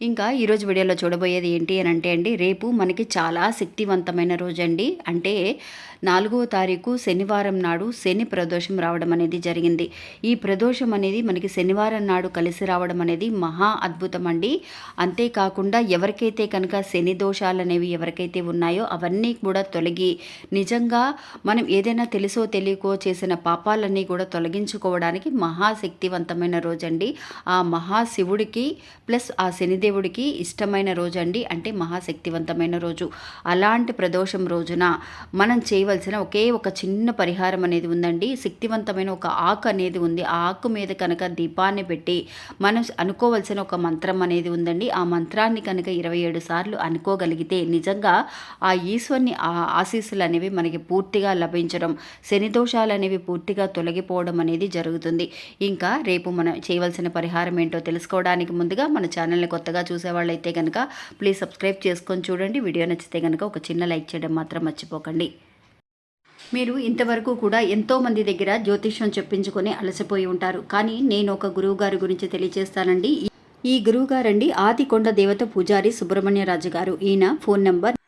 ఇంకా ఈరోజు వీడియోలో చూడబోయేది ఏంటి అని అంటే అండి రేపు మనకి చాలా శక్తివంతమైన రోజు అండి అంటే నాలుగవ తారీఖు శనివారం నాడు శని ప్రదోషం రావడం అనేది జరిగింది. ఈ ప్రదోషం అనేది మనకి శనివారం నాడు కలిసి రావడం అనేది మహా అద్భుతం అండి. అంతేకాకుండా ఎవరికైతే కనుక శని దోషాలు అనేవి ఎవరికైతే ఉన్నాయో అవన్నీ కూడా తొలగి నిజంగా మనం ఏదైనా తెలుసో తెలియకో చేసిన పాపాలన్నీ కూడా తొలగించుకోవడానికి మహాశక్తివంతమైన రోజండి. ఆ మహాశివుడికి ప్లస్ ఆ దేవుడికి ఇష్టమైన రోజు అండి అంటే మహాశక్తివంతమైన రోజు. అలాంటి ప్రదోషం రోజున మనం చేయవలసిన ఒకే ఒక చిన్న పరిహారం అనేది ఉందండి. శక్తివంతమైన ఒక ఆకు అనేది ఉంది. ఆ ఆకు మీద కనుక దీపాన్ని పెట్టి మనం అనుకోవలసిన ఒక మంత్రం అనేది ఉందండి. ఆ మంత్రాన్ని కనుక ఇరవై ఏడు సార్లు అనుకోగలిగితే నిజంగా ఆ ఈశ్వరుని ఆ ఆశీస్సులు అనేవి మనకి పూర్తిగా లభించడం శని దోషాలు అనేవి పూర్తిగా తొలగిపోవడం అనేది జరుగుతుంది. ఇంకా రేపు మనం చేయవలసిన పరిహారం ఏంటో తెలుసుకోవడానికి ముందుగా మన ఛానల్ని కొత్తగా చూసేవాళ్ళైతే కనుక ప్లీజ్ సబ్స్క్రైబ్ చేసుకొని చూడండి. వీడియో నచ్చితే కనుక ఒక చిన్న లైక్ చేయడం మాత్రం మర్చిపోకండి. మీరు ఇంతవరకు కూడా ఎంతో మంది దగ్గర జ్యోతిష్యం చెప్పించుకొని అలసిపోయి ఉంటారు. కానీ నేను ఒక గురువు గారి గురించి తెలియజేస్తానండి ఈ గురువు గారండి ఆదికొండ దేవత పూజారి సుబ్రహ్మణ్యరాజు గారు ఈయన phone number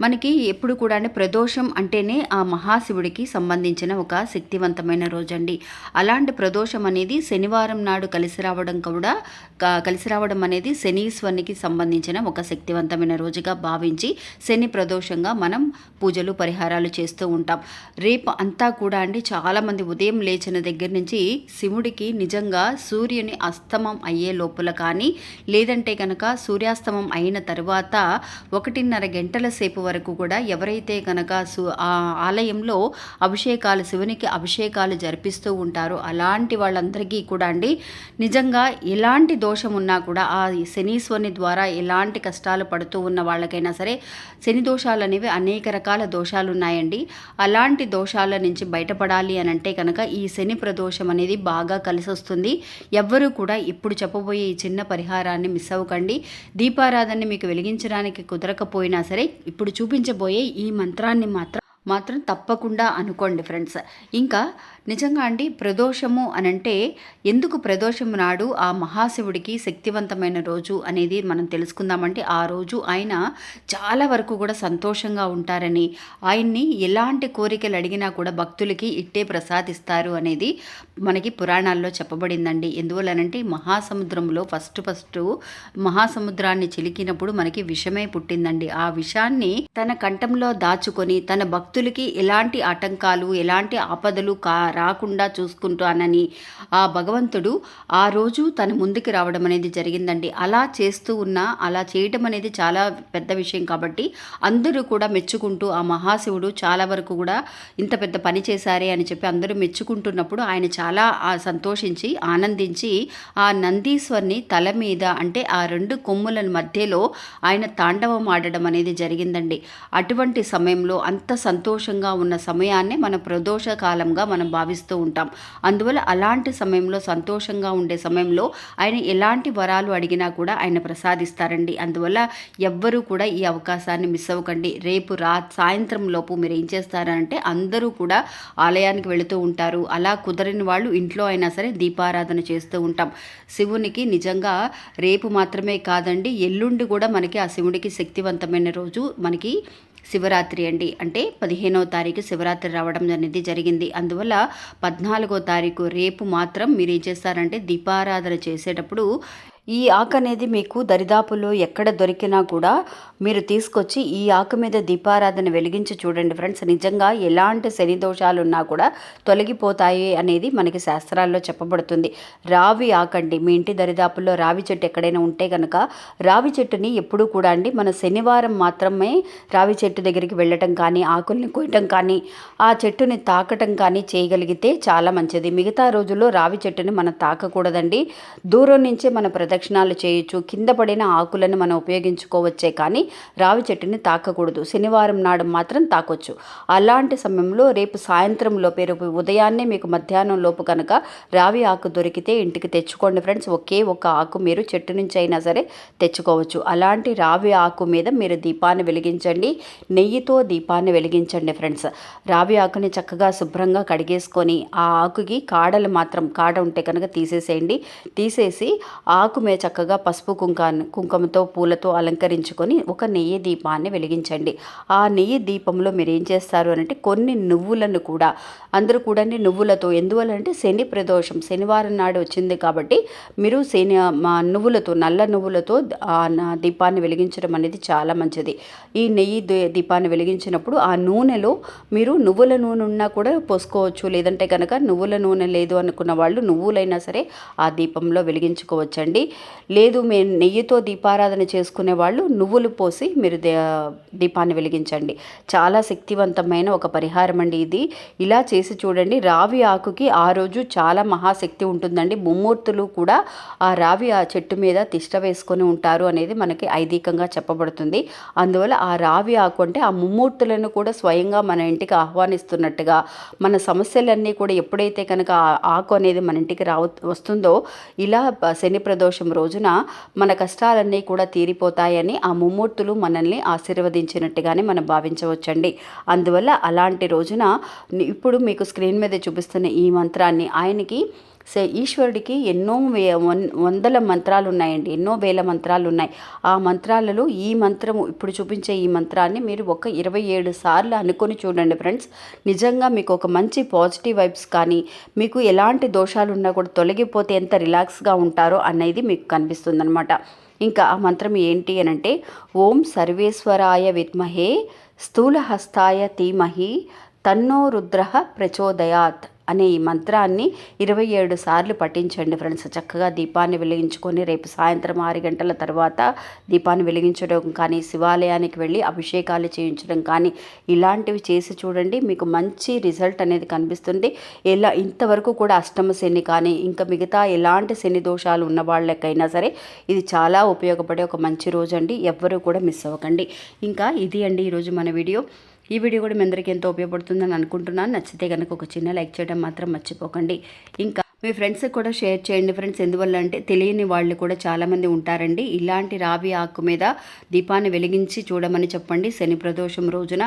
మనకి ఎప్పుడు కూడా ప్రదోషం అంటేనే ఆ మహాశివుడికి సంబంధించిన ఒక శక్తివంతమైన రోజండి. అలాంటి ప్రదోషం అనేది శనివారం నాడు కలిసి రావడం కూడా కలిసి రావడం అనేది శనీశ్వరునికి సంబంధించిన ఒక శక్తివంతమైన రోజుగా భావించి శని ప్రదోషంగా మనం పూజలు పరిహారాలు చేస్తూ ఉంటాం. రేపు అంతా కూడా అండి చాలామంది ఉదయం లేచిన దగ్గర నుంచి శివుడికి నిజంగా సూర్యుని అస్తమం అయ్యే లోపల కానీ లేదంటే కనుక సూర్యాస్తమం అయిన తర్వాత ఒకటిన్నర గంటల సేపు వరకు కూడా ఎవరైతే కనుక సు ఆ ఆలయంలో అభిషేకాలు శివునికి అభిషేకాలు జరిపిస్తూ ఉంటారో అలాంటి వాళ్ళందరికీ కూడా అండి నిజంగా ఎలాంటి దోషం ఉన్నా కూడా ఆ శనీశ్వరుని ద్వారా ఎలాంటి కష్టాలు పడుతూ ఉన్న వాళ్ళకైనా సరే శని దోషాలు అనేవి అనేక రకాల దోషాలు ఉన్నాయండి. అలాంటి దోషాల నుంచి బయటపడాలి అని అంటే కనుక ఈ శని ప్రదోషం అనేది బాగా కలిసి వస్తుంది ఎవ్వరూ కూడా ఇప్పుడు చెప్పబోయే ఈ చిన్న పరిహారాన్ని మిస్ అవ్వకండి. దీపారాధనని మీకు వెలిగించడానికి కుదరకపోయినా సరే ఇప్పుడు చూపించబోయే ఈ మంత్రాన్ని మాత్రం మాత్రం తప్పకుండా అనుకోండి ఫ్రెండ్స్. ఇంకా నిజంగా అండి ప్రదోషము అనంటే ఎందుకు ప్రదోషము నాడు ఆ మహాశివుడికి శక్తివంతమైన రోజు అనేది మనం తెలుసుకుందామంటే ఆ రోజు ఆయన చాలా వరకు కూడా సంతోషంగా ఉంటారని ఆయన్ని ఎలాంటి కోరికలు అడిగినా కూడా భక్తులకి ఇట్టే ప్రసాదిస్తారు అనేది మనకి పురాణాల్లో చెప్పబడిందండి. ఎందువలనంటే మహాసముద్రంలో ఫస్ట్ ఫస్ట్ మహాసముద్రాన్ని చిలికినప్పుడు మనకి విషమే పుట్టిందండి. ఆ విషాన్ని తన కంఠంలో దాచుకొని తన భక్తులకి ఎలాంటి ఆటంకాలు ఎలాంటి ఆపదలు కా రాకుండా చూసుకుంటానని ఆ భగవంతుడు ఆ రోజు తన ముందుకు రావడం అనేది జరిగిందండి. అలా చేస్తూ ఉన్న అలా చేయటం అనేది చాలా పెద్ద విషయం కాబట్టి అందరూ కూడా మెచ్చుకుంటూ ఆ మహాశివుడు చాలా వరకు కూడా ఇంత పెద్ద పని చేశారే అని చెప్పి అందరూ మెచ్చుకుంటున్నప్పుడు ఆయన చాలా సంతోషించి ఆనందించి ఆ నందీశ్వర్ని తల మీద అంటే ఆ రెండు కొమ్ముల మధ్యలో ఆయన తాండవం ఆడడం అనేది జరిగిందండి. అటువంటి సమయంలో అంత సంతోషంగా ఉన్న సమయాన్ని మన ప్రదోష కాలంగా మనం భావిస్తూ ఉంటాం. అందువల్ల అలాంటి సమయంలో సంతోషంగా ఉండే సమయంలో ఆయన ఎలాంటి వరాలు అడిగినా కూడా ఆయన ప్రసాదిస్తారండి. అందువల్ల ఎవ్వరూ కూడా ఈ అవకాశాన్ని మిస్ అవ్వకండి. రేపు రా సాయంత్రం లోపు మీరు ఏం చేస్తారంటే అందరూ కూడా ఆలయానికి వెళుతూ ఉంటారు. అలా కుదరని వాళ్ళు ఇంట్లో అయినా సరే దీపారాధన చేస్తూ ఉంటాం. శివునికి నిజంగా రేపు మాత్రమే కాదండి ఎల్లుండి కూడా మనకి ఆ శివుడికి శక్తివంతమైన రోజు. మనకి శివరాత్రి అండి. అంటే పదిహేనవ తారీఖు శివరాత్రి రావడం అనేది జరిగింది. అందువల్ల పద్నాలుగో తారీఖు రేపు మాత్రం మీరు ఏం చేస్తారంటే దీపారాధన చేసేటప్పుడు ఈ ఆకు అనేది మీకు దరిదాపులో ఎక్కడ దొరికినా కూడా మీరు తీసుకొచ్చి ఈ ఆకు మీద దీపారాధన వెలిగించి చూడండి ఫ్రెండ్స్. నిజంగా ఎలాంటి శని దోషాలు ఉన్నా కూడా తొలగిపోతాయి అనేది మనకి శాస్త్రాల్లో చెప్పబడుతుంది. రావి ఆకండి. మీ ఇంటి దరిదాపుల్లో రావి చెట్టు ఎక్కడైనా ఉంటే కనుక రావి చెట్టుని ఎప్పుడూ కూడా అండి మన శనివారం మాత్రమే రావి చెట్టు దగ్గరికి వెళ్ళటం కానీ ఆకుల్ని కొయ్యటం కానీ ఆ చెట్టుని తాకటం కానీ చేయగలిగితే చాలా మంచిది. మిగతా రోజుల్లో రావి చెట్టుని మనం తాకకూడదండి. దూరం నుంచే మన ప్రదక్షిణాలు చేయొచ్చు. కింద పడిన ఆకులను మనం ఉపయోగించుకోవచ్చే కానీ రావి చెట్టుని తాకకూడదు. శనివారం నాడు మాత్రం తాకొచ్చు. అలాంటి సమయంలో రేపు సాయంత్రం లోపే రేపు ఉదయాన్నే మీకు మధ్యాహ్నం లోపు కనుక రావి ఆకు దొరికితే ఇంటికి తెచ్చుకోండి ఫ్రెండ్స్. ఒకే ఒక ఆకు మీరు చెట్టు నుంచి అయినా సరే తెచ్చుకోవచ్చు. అలాంటి రావి ఆకు మీద మీరు దీపాన్ని వెలిగించండి. నెయ్యితో దీపాన్ని వెలిగించండి ఫ్రెండ్స్. రావి ఆకుని చక్కగా శుభ్రంగా కడిగేసుకొని ఆ ఆకుకి కాడలు మాత్రం కాడ ఉంటే కనుక తీసేసేయండి. తీసేసి ఆకు కుంకుమే చక్కగా పసుపు కుంకా కుంకుమతో పూలతో అలంకరించుకొని ఒక నెయ్యి దీపాన్ని వెలిగించండి. ఆ నెయ్యి దీపంలో మీరు ఏం చేస్తారు అంటే కొన్ని నువ్వులను కూడా అందరూ కూడా నువ్వులతో. ఎందువల్లంటే శని ప్రదోషం శనివారం నాడు వచ్చింది కాబట్టి మీరు శని మా నువ్వులతో నల్ల నువ్వులతో ఆ దీపాన్ని వెలిగించడం అనేది చాలా మంచిది. ఈ నెయ్యి దీపాన్ని వెలిగించినప్పుడు ఆ నూనెలో మీరు నువ్వుల నూనె ఉన్నా కూడా పోసుకోవచ్చు. లేదంటే కనుక నువ్వుల నూనె లేదు అనుకున్న వాళ్ళు నువ్వులైనా సరే ఆ దీపంలో వెలిగించుకోవచ్చండి. లేదు మేము నెయ్యితో దీపారాధన చేసుకునే వాళ్ళు నువ్వులు పోసి మీరు దీపాన్ని వెలిగించండి. చాలా శక్తివంతమైన ఒక పరిహారం అండి ఇది. ఇలా చేసి చూడండి రావి ఆకుకి ఆ రోజు చాలా మహాశక్తి ఉంటుందండి. ముమ్మూర్తులు కూడా ఆ రావి ఆ చెట్టు మీద తిష్ట వేసుకొని ఉంటారు అనేది మనకి ఐదీకంగా చెప్పబడుతుంది. అందువల్ల ఆ రావి ఆకు అంటే ఆ ముమ్మూర్తులను కూడా స్వయంగా మన ఇంటికి ఆహ్వానిస్తున్నట్టుగా మన సమస్యలన్నీ కూడా ఎప్పుడైతే కనుక ఆ ఆకు అనేది మన ఇంటికి రావ వస్తుందో ఇలా శని ప్రదోషం రోజున మన కష్టాలన్నీ కూడా తీరిపోతాయని ఆ ముమ్మూర్తులు మనల్ని ఆశీర్వదించినట్టుగానే మనం భావించవచ్చండి. అందువల్ల అలాంటి రోజున ఇప్పుడు మీకు స్క్రీన్ మీద చూపిస్తున్న ఈ మంత్రాన్ని ఆయనకి సే ఈశ్వరుడికి ఎన్నో వే వన్- వందల మంత్రాలు ఉన్నాయండి ఎన్నో వేల మంత్రాలు ఉన్నాయి ఆ మంత్రాలలో ఈ మంత్రము ఇప్పుడు చూపించే ఈ మంత్రాన్ని మీరు ఒక ఇరవై ఏడు సార్లు అనుకొని చూడండి ఫ్రెండ్స్. నిజంగా మీకు ఒక మంచి పాజిటివ్ వైబ్స్ కానీ మీకు ఎలాంటి దోషాలు ఉన్నా కూడా తొలగిపోతే ఎంత రిలాక్స్గా ఉంటారో అనేది మీకు కనిపిస్తుంది అనమాట ఇంకా ఆ మంత్రం ఏంటి అని అంటే ఓం సర్వేశ్వరాయ విద్మహే స్థూలహస్తాయ ధీమహి తన్నో రుద్ర ప్రచోదయాత్. అనే ఈ మంత్రాన్ని ఇరవై ఏడు సార్లు పఠించండి ఫ్రెండ్స్. చక్కగా దీపాన్ని వెలిగించుకొని రేపు సాయంత్రం ఆరు గంటల తర్వాత దీపాన్ని వెలిగించడం కానీ శివాలయానికి వెళ్ళి అభిషేకాలు చేయించడం కానీ ఇలాంటివి చేసి చూడండి. మీకు మంచి రిజల్ట్ అనేది కనిపిస్తుంది. ఎలా ఇంతవరకు కూడా అష్టమ శని కానీ ఇంకా మిగతా ఎలాంటి శని దోషాలు ఉన్న వాళ్ళకైనా సరే ఇది చాలా ఉపయోగపడే ఒక మంచి రోజు అండి ఎవ్వరూ కూడా మిస్ అవ్వకండి. ఇంకా ఇది అండి ఈరోజు మన వీడియో. ఈ వీడియో కూడా మీ అందరికీ ఎంతో ఉపయోగపడుతుందని అనుకుంటున్నాను. నచ్చితే కనుక ఒక చిన్న లైక్ చేయడం మాత్రం మర్చిపోకండి. ఇంకా మీ ఫ్రెండ్స్కి కూడా షేర్ చేయండి ఫ్రెండ్స్. ఎందువల్ల అంటే తెలియని వాళ్ళు కూడా చాలామంది ఉంటారండి. ఇలాంటి రావి ఆకు మీద దీపాన్ని వెలిగించి చూడమని చెప్పండి. శని ప్రదోషం రోజున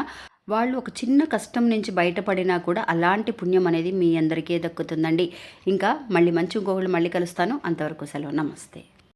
వాళ్ళు ఒక చిన్న కష్టం నుంచి బయటపడినా కూడా అలాంటి పుణ్యం అనేది మీ అందరికీ దక్కుతుందండి. ఇంకా మళ్ళీ మంచి ఇంకొకళ్ళు మళ్ళీ కలుస్తాను. అంతవరకు సెలవు. నమస్తే.